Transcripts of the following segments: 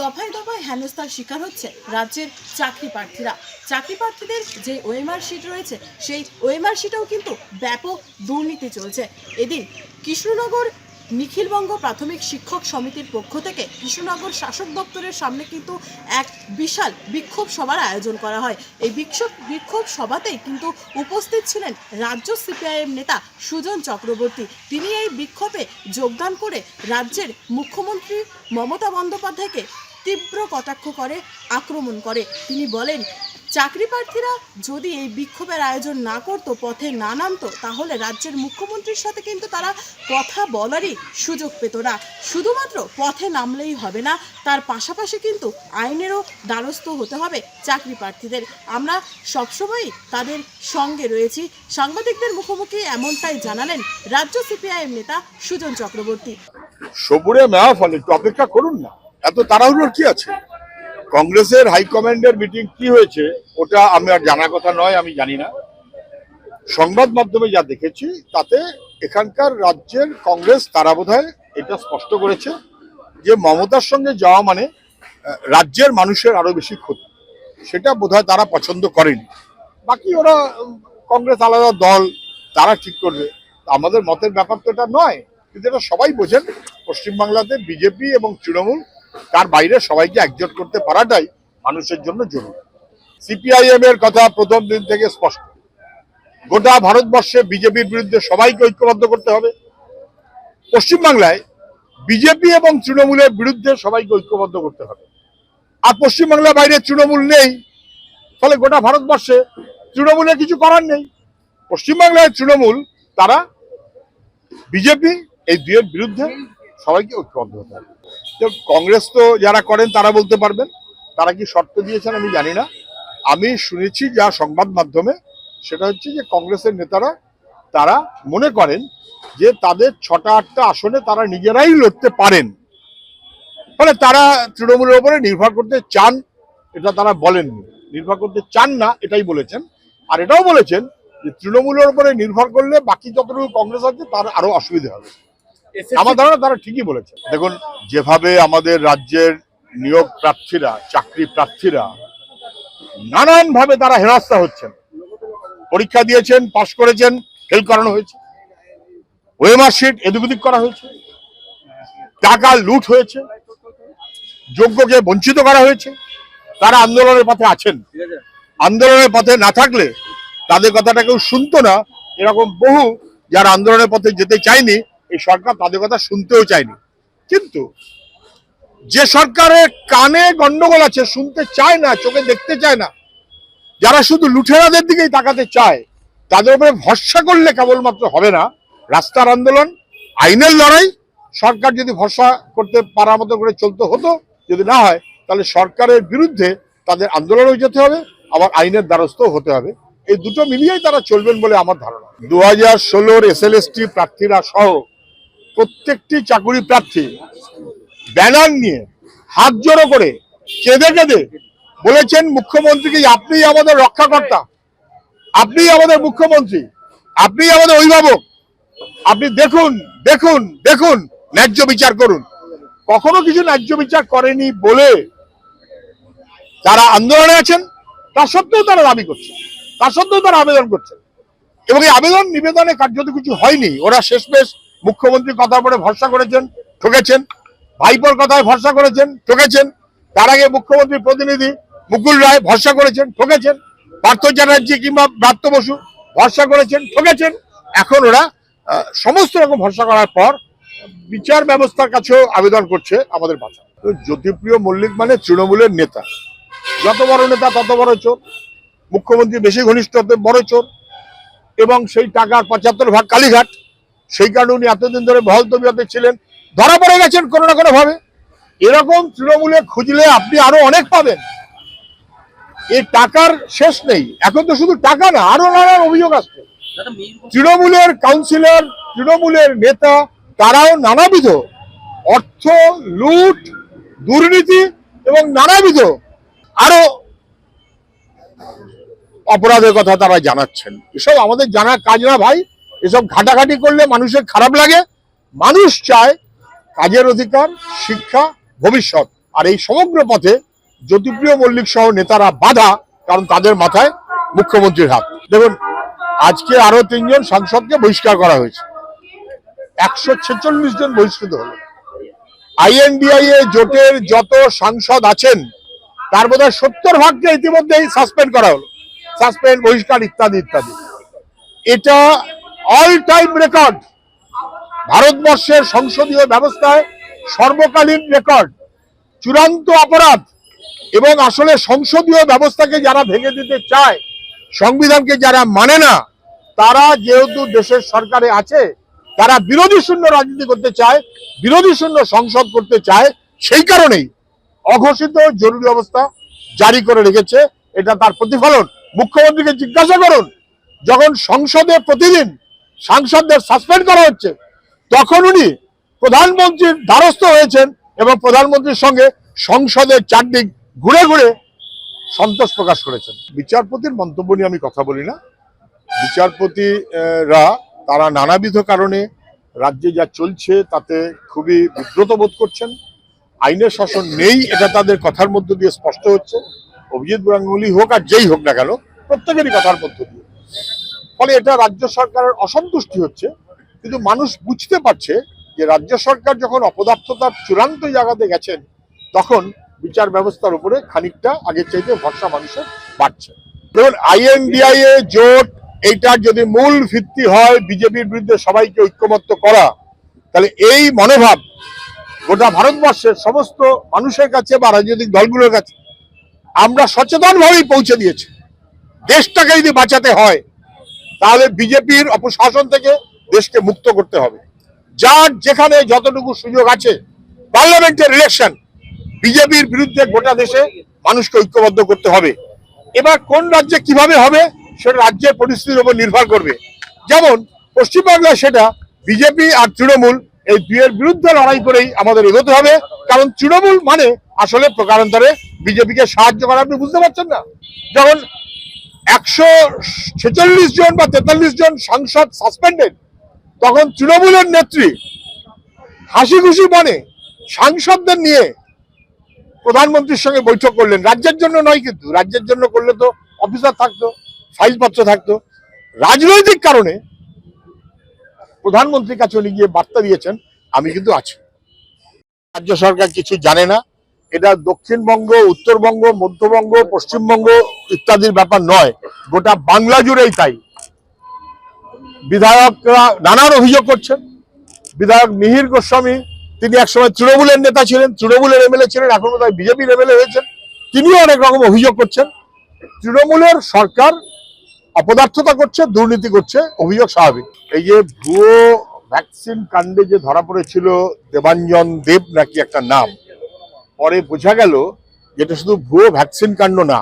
দফায় দফায় হেনস্থার শিকার হচ্ছে রাজ্যের চাকরি প্রার্থীরা। চাকরি প্রার্থীদের যে ওএমআর শিট রয়েছে, সেই ওএমআর শিটেও কিন্তু ব্যাপক দুর্নীতি চলছে। এদিন কৃষ্ণনগর নিখিলবঙ্গ প্রাথমিক শিক্ষক সমিতির পক্ষ থেকে কৃষ্ণনগর শাসক দপ্তরের সামনে কিন্তু এক বিশাল বিক্ষোভ সভার আয়োজন করা হয়। এই বিক্ষোভ বিক্ষোভ সভাতেই কিন্তু উপস্থিত ছিলেন রাজ্য সিপিআইএম নেতা সুজন চক্রবর্তী। তিনি এই বিক্ষোভে যোগদান করে রাজ্যের মুখ্যমন্ত্রী মমতা বন্দ্যোপাধ্যায়কে তীব্র কটাক্ষ করে, আক্রমণ করে। তিনি বলেন চাকরি প্রার্থীরা যদি এই বিক্ষোভের আয়োজন না করতো, পথে না নামতো, তাহলে রাজ্যের মুখ্যমন্ত্রীর সাথে কিন্তু তারা কথা বলারই সুযোগ পেত না। শুধুমাত্র পথে নামলেই হবে না, তার পাশাপাশি কিন্তু আইনেরও দ্বারস্থ হতে হবে চাকরি প্রার্থীদের আমরা সবসময়ই তাদের সঙ্গে রয়েছি। সাংবাদিকদের মুখোমুখি এমনটাই জানালেন রাজ্য সিপিআইএম নেতা সুজন চক্রবর্তী। সবুরে মেওয়া ফলে একটু অপেক্ষা করুন না। এত তাড়াহুড়োর কি আছে? কংগ্রেসের হাইকমান্ডের মিটিং কি হয়েছে, ওটা আমি আর জানার কথা নয়, আমি জানি না। সংবাদ মাধ্যমে যা দেখেছি, তাতে এখানকার রাজ্যের কংগ্রেস তারা বোধহয় এটা স্পষ্ট করেছে যে মমতার সঙ্গে যাওয়া মানে রাজ্যের মানুষের আরও বেশি ক্ষতি। সেটা বোধহয় তারা পছন্দ করেনি। বাকি ওরা কংগ্রেস আলাদা দল, তারা ঠিক করবে। আমাদের মতের ব্যাপার তো এটা নয়, কিন্তু এটা সবাই বোঝেন। পশ্চিমবাংলাতে বিজেপি এবং তৃণমূল তার বাইরে সবাইকে একজোট করতে পারাটাই মানুষের জন্য জরুরি। সিপিআইএম এর কথা প্রথম দিন থেকে স্পষ্ট। গোটা ভারতবর্ষে বিজেপির বিরুদ্ধে সবাইকে ঐক্যবদ্ধ করতে হবে। পশ্চিমবাংলায় বিজেপি এবং তৃণমূলের বিরুদ্ধে সবাইকে ঐক্যবদ্ধ করতে হবে। আর পশ্চিমবাংলার বাইরে তৃণমূল নেই, ফলে গোটা ভারতবর্ষে তৃণমূলের কিছু করার নেই। পশ্চিমবাংলায় তৃণমূল, তারা বিজেপি এই দুয়ের বিরুদ্ধে সবাইকে ঐক্যবদ্ধ হতে হবে। তো কংগ্রেস তো যারা করেন তারা বলতে পারবেন। তারা কি শর্ত দিয়েছেন আমি জানি না। আমি শুনেছি যা সংবাদ মাধ্যমে, সেটা হচ্ছে যে কংগ্রেসের নেতারা, তারা মনে করেন যে তাদের ছটা, আটটা আসনে তারা নিজেরাই লড়তে পারেন। ফলে তারা তৃণমূলের উপরে নির্ভর করতে চান, এটা তারা বলেননি। নির্ভর করতে চান না, এটাই বলেছেন। আর এটাও বলেছেন যে তৃণমূলের উপরে নির্ভর করলে বাকি যতটুকু কংগ্রেস আছে তার আরও অসুবিধা হবে। আমার ধারণা তারা ঠিকই বলেছে। দেখুন, যেভাবে আমাদের রাজ্যের নিয়োগ প্রার্থীরা, চাকরি প্রার্থীরা নানান ভাবে তারা হেরাস্তা হচ্ছেন। পরীক্ষা দিয়েছেন, পাশ করেছেন, ফেল করানো হয়েছে। ওয়েমার শিট এদিক করা হয়েছে। টাকা লুট হয়েছে। যোগ্যকে বঞ্চিত করা হয়েছে। তারা আন্দোলনের পথে আছেন। আন্দোলনের পথে না থাকলে তাদের কথাটা কেউ শুনতো না। এরকম বহু যারা আন্দোলনের পথে যেতে চায়নি এই সরকার তাদের কথা শুনতেও চায়নি। কিন্তু যে সরকারের কানে গন্ডগোল আছে, শুনতে চায় না, চোখে দেখতে চায় না, যারা শুধু লুঠেরাদের দিকেই তাকাতে চায়, তাদের উপরে ভরসা করলে কেবলমাত্র হবে না রাস্তার আন্দোলন, আইনের লড়াই। সরকার যদি ভরসা করতে পারার মতো করে চলতে হতো, যদি না হয়, তাহলে সরকারের বিরুদ্ধে তাদের আন্দোলনও যেতে হবে, আবার আইনের দ্বারস্থও হতে হবে। এই দুটো মিলিয়েই তারা চলবেন বলে আমার ধারণা। দু হাজার ষোলোর এস এল প্রার্থীরা সহ প্রত্যেকটি চাকুরি প্রার্থী ব্যানার নিয়ে হাত জড়ো করে কেঁদে কেঁদে বলেছেন মুখ্যমন্ত্রীকে, আপনি আমাদের রক্ষাকর্তা। আপনি আমাদের মুখ্যমন্ত্রী। আপনি আমাদের অভিভাবক। আপনি দেখুন দেখুন দেখুন, ন্যায্য বিচার করুন। কখনো কিছু ন্যায্য বিচার করেনি বলে যারা আন্দোলনে আছেন তা সত্ত্বেও তারা দাবি করছে। তা সত্ত্বেও তারা আবেদন করছে। এবং এই আবেদন নিবেদনে কার্যত কিছু হয়নি। ওরা শেষমেশ মুখ্যমন্ত্রীর কথার উপরে ভরসা করেছেন, ঠকেছেন। ভাইপোর কথায় ভরসা করেছেন, ঠকেছেন। তার আগে মুখ্যমন্ত্রীর প্রতিনিধি মুকুল রায় ভরসা করেছেন, ঠকেছেন। পার্থ চ্যাটার্জি কিংবা ব্রাত্য বসু ভরসা করেছেন, ঠকেছেন। এখন ওরা সমস্ত রকম ভরসা করার পর বিচার ব্যবস্থার কাছেও আবেদন করছে আমাদের তো জ্যোতিপ্রিয় মল্লিক মানে তৃণমূলের নেতা। যত বড় নেতা, তত বড় চোর। মুখ্যমন্ত্রী বেশি ঘনিষ্ঠ বড় চোর। এবং সেই টাকার পঁচাত্তর ভাগ কালীঘাট। সেই কারণে উনি এতদিন ধরে বহল তবিয়তে ছিলেন। ধরা পড়ে গেছেন কোনো না কোনো ভাবে। এরকম তৃণমূলে খুঁজলে আপনি আরও অনেক পাবেন। এই টাকার শেষ নেই। এখন তো শুধু টাকা না আরও নানান অভিযোগ আসছে। তৃণমূলের কাউন্সিলর তৃণমূলের নেতা তারাও নানাবিধ অর্থ লুট দুর্নীতি এবং নানাবিধ আরও অপরাধের কথা তারা জানাচ্ছেন। এসব আমাদের জানার কাজ না ভাই। এসব ঘাটাঘাটি করলে মানুষের খারাপ লাগে। মানুষ চায় কাজের অধিকার, শিক্ষা, ভবিষ্যৎ। আর এই সমগ্র পথে জ্যোতিপ্রিয় মল্লিক সহ নেতারা বাধা কারণ তাদের মাথায় মুখ্যমন্ত্রীর হাত। দেখুন, আজকে আরও তিনজন সাংসদকে বহিষ্কার করা হয়েছে। একশো ছেচল্লিশ জন বহিষ্কৃত হলো। আইএনডিআই এ জোটের যত সাংসদ আছেন, তার বোধ হয় সত্তর ভাগকে ইতিমধ্যেই সাসপেন্ড করা হলো। সাসপেন্ড বহিষ্কার ইত্যাদি ইত্যাদি। এটা অল টাইম রেকর্ড ভারতবর্ষের সংসদীয় ব্যবস্থায় সর্বকালীন রেকর্ড চূড়ান্ত অপরাধ এবং আসলে সংসদীয় ব্যবস্থাকে যারা ভেঙে দিতে চায়, সংবিধানকে যারা মানে না, তারা যেহেতু দেশের সরকারে আছে, তারা বিরোধী শূন্য রাজনীতি করতে চায়, বিরোধী শূন্য সংসদ করতে চায়, সেই কারণেই অঘোষিত জরুরি অবস্থা জারি করে রেখেছে। এটা তার প্রতিফলন। মুখ্যমন্ত্রীকে জিজ্ঞাসা করুন, যখন সংসদে প্রতিদিন সাংসদদের সাসপেন্ড করা হচ্ছে। তখন উনি প্রধানমন্ত্রীর দ্বারস্থ হয়েছেন এবং প্রধানমন্ত্রীর সঙ্গে সংসদের চারদিক ঘুরে ঘুরে সন্তোষ প্রকাশ করেছেন। বিচারপতির মন্তব্য নিয়ে আমি কথা বলি না। বিচারপতিরা তারা নানাবিধ কারণে রাজ্যে যা চলছে তাতে খুবই বিব্রত বোধ করছেন। আইনের শাসন নেই, এটা তাদের কথার মধ্য দিয়ে স্পষ্ট হচ্ছে। অভিজিৎ গাঙ্গুলি হোক আর যেই হোক না কেন, প্রত্যেকেরই কথার মধ্য দিয়ে। ফলে এটা রাজ্য সরকারের অসন্তুষ্টি হচ্ছে। কিন্তু মানুষ বুঝতে পারছে যে রাজ্য সরকার যখন অপদার্থতার চূড়ান্ত জায়গাতে গেছেন, তখন বিচার ব্যবস্থার উপরে খানিকটা আগের চাইতে ভরসা মানুষের বাড়ছে। দেখুন, আইএনডিআই এ জোট এইটার যদি মূল ভিত্তি হয় বিজেপির বিরুদ্ধে সবাইকে ঐক্যমত্য করা, তাহলে এই মনোভাব গোটা ভারতবর্ষের সমস্ত মানুষের কাছে বা রাজনৈতিক দলগুলোর কাছে আমরা সচেতনভাবেই পৌঁছে দিয়েছি। দেশটাকে যদি বাঁচাতে হয় তাহলে বিজেপির অপশাসন থেকে দেশকে মুক্ত করতে হবে। যার যেখানে যতটুকু সুযোগ আছে, পার্লামেন্টের ইলেকশন বিজেপির বিরুদ্ধে গোটা দেশে মানুষকে ঐক্যবদ্ধ করতে হবে। এবার কোন রাজ্যে কীভাবে হবে সেটা রাজ্যের পরিস্থিতির উপর নির্ভর করবে। যেমন পশ্চিমবাংলায় সেটা বিজেপি আর তৃণমূল এই দুয়ের বিরুদ্ধে লড়াই করেই আমাদের এগোতে হবে। কারণ তৃণমূল মানে আসলে প্রকারান্তরে বিজেপিকে সাহায্য করা, আপনি বুঝতে পারছেন না? যখন একশো ছেচল্লিশ জন বা তেতাল্লিশ জন সাংসদ সাসপেন্ডেড তখন তৃণমূলের নেত্রী হাসি খুশি মনে সাংসদদের নিয়ে প্রধানমন্ত্রীর সঙ্গে বৈঠক করলেন। রাজ্যের জন্য নয় কিন্তু, রাজ্যের জন্য করলে তো অফিসার থাকতো ফাইলপত্র থাকতো। রাজনৈতিক কারণে প্রধানমন্ত্রীর কাছে উনি গিয়ে বার্তা দিয়েছেন, আমি কিন্তু আছি। রাজ্য সরকার কিছু জানে না এটা দক্ষিণবঙ্গ, উত্তরবঙ্গ, মধ্যবঙ্গ, পশ্চিমবঙ্গ ইত্যাদির ব্যাপার নয়। গোটা বাংলা জুড়েই তাই। বিধায়করা নানান অভিযোগ করছেন। বিধায়ক মিহির গোস্বামী, তিনি একসময় তৃণমূলের নেতা ছিলেন, তৃণমূলের এমএলএ ছিলেন, এখন বোধহয় বিজেপির এমএলএ হয়েছেন। তিনিও অনেক রকম অভিযোগ করছেন। তৃণমূলের সরকার অপদার্থতা করছে, দুর্নীতি করছে, অভিযোগ স্বাভাবিক। এই যে ভুয়ো ভ্যাকসিন কাণ্ডে যে ধরা পড়েছিল দেবাঞ্জন দেব নাকি একটা নাম পরে বোঝা গেল যেটা শুধু ভুয়ো ভ্যাকসিন কাণ্ড না।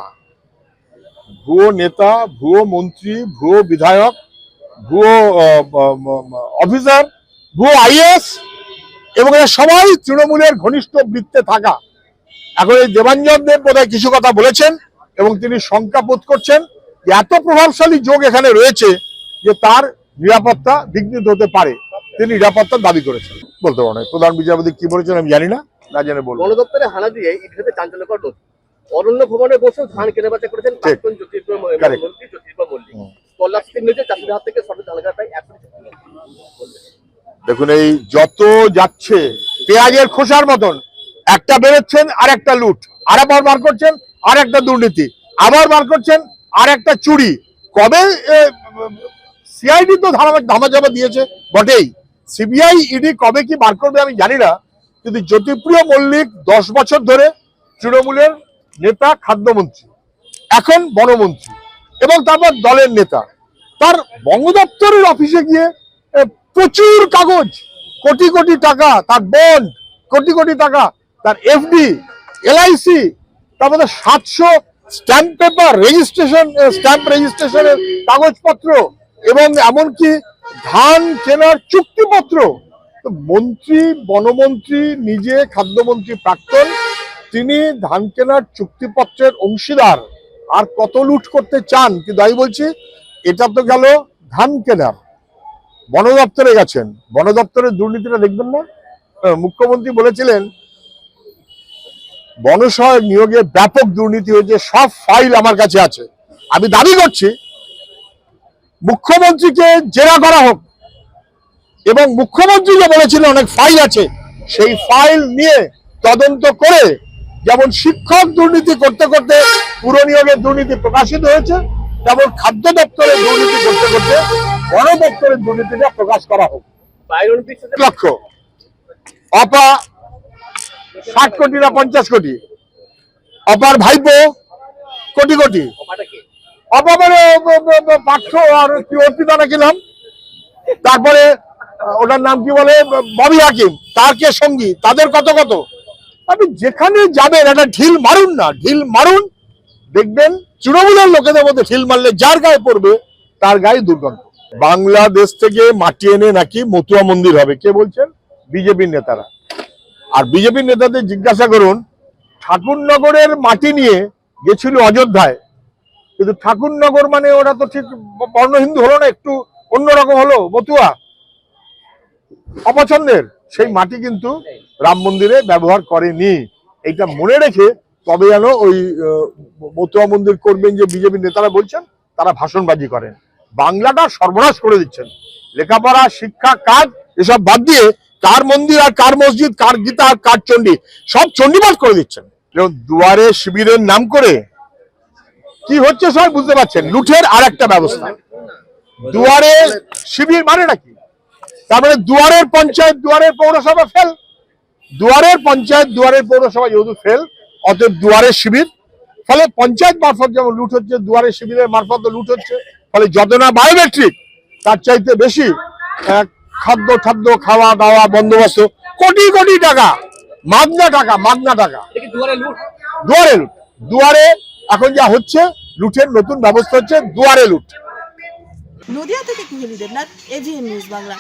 ভুয়ো নেতা, ভুয়ো মন্ত্রী, ভুয়ো বিধায়ক, ভুয়ো অফিসার, ভুয়ো আইএস এবং এরা সবাই তৃণমূলের ঘনিষ্ঠ বৃত্তে থাকা। এখন এই দেবাঞ্জন দেব বোধহয় কিছু কথা বলেছেন এবং তিনি শঙ্কা বোধ করছেন এত প্রভাবশালী যোগ এখানে রয়েছে যে তার নিরাপত্তা বিঘ্নিত হতে পারে। তিনি নিরাপত্তার দাবি করেছেন। বলতে পারব না। প্রধান বিচারপতি কি বলেছেন আমি জানি না। না জেনে বলব বন দপ্তরে হানা দিয়ে চাঞ্চল্যকর নথি। অরণ্য ভবনে বসেও ধান কেনা বেচা করেছেন প্রাক্তন জ্যোতির্ময় মন্ত্রী জ্যোতির্ময় মল্লিক। তল্লাশির চাষিদের হাত থেকে সঠিক ধান কাটা প্রায় একশো দেখুন এই যত যাচ্ছে পেঁয়াজের খোসার মতন। একটা বেরোচ্ছেন আর একটা লুট। আর আবার বার করছেন আর একটা দুর্নীতি। আবার বার করছেন আর একটা চুরি। কবে সিআইডি তো ধামা ধামাচাপা দিয়েছে বটেই। সিবিআই ইডি কবে কি বার করবে আমি জানি না। কিন্তু জ্যোতিপ্রিয় মল্লিক দশ বছর ধরে তৃণমূলের নেতা, খাদ্যমন্ত্রী, এখন বনমন্ত্রী এবং তারপর দলের নেতা। তার বঙ্গ দপ্তরের অফিসে গিয়ে প্রচুর কাগজ, কোটি কোটি টাকা, তার বন্ড কোটি কোটি টাকা, তার এফডি এলআইসি তারপরে সাতশো স্ট্যাম্প পেপার রেজিস্ট্রেশন স্ট্যাম্প রেজিস্ট্রেশনের কাগজপত্র এবং এমনকি ধান কেনার চুক্তিপত্র তো মন্ত্রী, বনমন্ত্রী, নিজে খাদ্যমন্ত্রী প্রাক্তন, তিনি ধান কেনার চুক্তিপত্রের অংশীদার। আর কত লুট করতে চান, কিন্তু আমি বলছি, এটা তো গেল ধান কেনার। বন দপ্তরে গেছেন। বন দপ্তরের দুর্নীতিটা দেখবেন না? মুখ্যমন্ত্রী বলেছিলেন বনসহায়ক নিয়োগে ব্যাপক দুর্নীতি হয়েছে, সব ফাইল আমার কাছে আছে। আমি দাবি করছি, মুখ্যমন্ত্রীকে জেরা করা হোক। এবং মুখ্যমন্ত্রী যে বলেছিলেন, অনেক ফাইল আছে। সেই ফাইল নিয়ে তদন্ত করে যেমন শিক্ষক দুর্নীতি করতে করতে পুর নিয়োগের দুর্নীতি প্রকাশিত হয়েছে, তেমন খাদ্য দপ্তরের দুর্নীতি করতে করতে বন দপ্তরের দুর্নীতিটা প্রকাশ করা হোক। বাইরন বিশ্বের লক্ষ অপা ষাট কোটি না পঞ্চাশ কোটি? অপার ভাইপো কোটি কোটি? অপা মানে পাঠ্য আর অর্পিতা নাকি নাম তারপরে ওটার নাম কি বলে? ববি হাকিম। তার কে সঙ্গী? তাদের কত কত? আপনি যেখানে যাবেন, একটা ঢিল মারুন না। ঢিল মারুন, দেখবেন তৃণমূলের লোকেদের মধ্যে ঢিল মারলে যার গায়ে পড়বে, তার গায়ে দুর্গন্ধ। বাংলাদেশ থেকে মাটি এনে নাকি মতুয়া মন্দির হবে, কে বলছেন? বিজেপির নেতারা। আর বিজেপির নেতাদের জিজ্ঞাসা করুন, ঠাকুরনগরের মাটি নিয়ে গেছিল অযোধ্যায়। কিন্তু ঠাকুরনগর মানে ওরা তো ঠিক বর্ণ হিন্দু হলো না, একটু অন্যরকম হলো, মতুয়া। অপছন্দের সেই মাটি কিন্তু রাম মন্দিরে ব্যবহার করেনি। এইটা মনে রেখে তবে যেন ওই মতুয়া মন্দির করবেন যে বিজেপি নেতারা বলছেন তারা ভাষণবাজি করেন। বাংলাটা সর্বনাশ করে দিচ্ছেন। লেখাপড়া শিক্ষা কাজ এসব বাদ দিয়ে কার মন্দির আর কার মসজিদ কার গীতা আর কার চণ্ডী সব চণ্ডীপাঠ করে দিচ্ছেন। দুয়ারে শিবিরের নাম করে কি হচ্ছে সবাই বুঝতে পারছেন? লুঠের আর একটা ব্যবস্থা দুয়ারে শিবির মানে নাকি? তার মানে দুয়ারের পঞ্চায়েত দুয়ারের পৌরসভা ফেল দুয়ারের পঞ্চায়েত দুয়ারের পৌরসভা যেহেতু ফেল অতএব দুয়ারের শিবির। ফলে পঞ্চায়েত মারফত যেমন লুট হচ্ছে দুয়ারের শিবিরের মারফত লুট হচ্ছে ফলে যত না বায়োমেট্রিক তার চাইতে বেশি খাদ্য খাদ্য খাওয়া দাওয়া বন্দোবস্ত কোটি কোটি টাকা মাগনা টাকা মাগনা টাকা। দুয়ারে লুট দুয়ারে এখন যা হচ্ছে লুটের নতুন ব্যবস্থা হচ্ছে দুয়ারে লুট নদিয়া থেকে Kuheli Debnath? A V N news Bangla.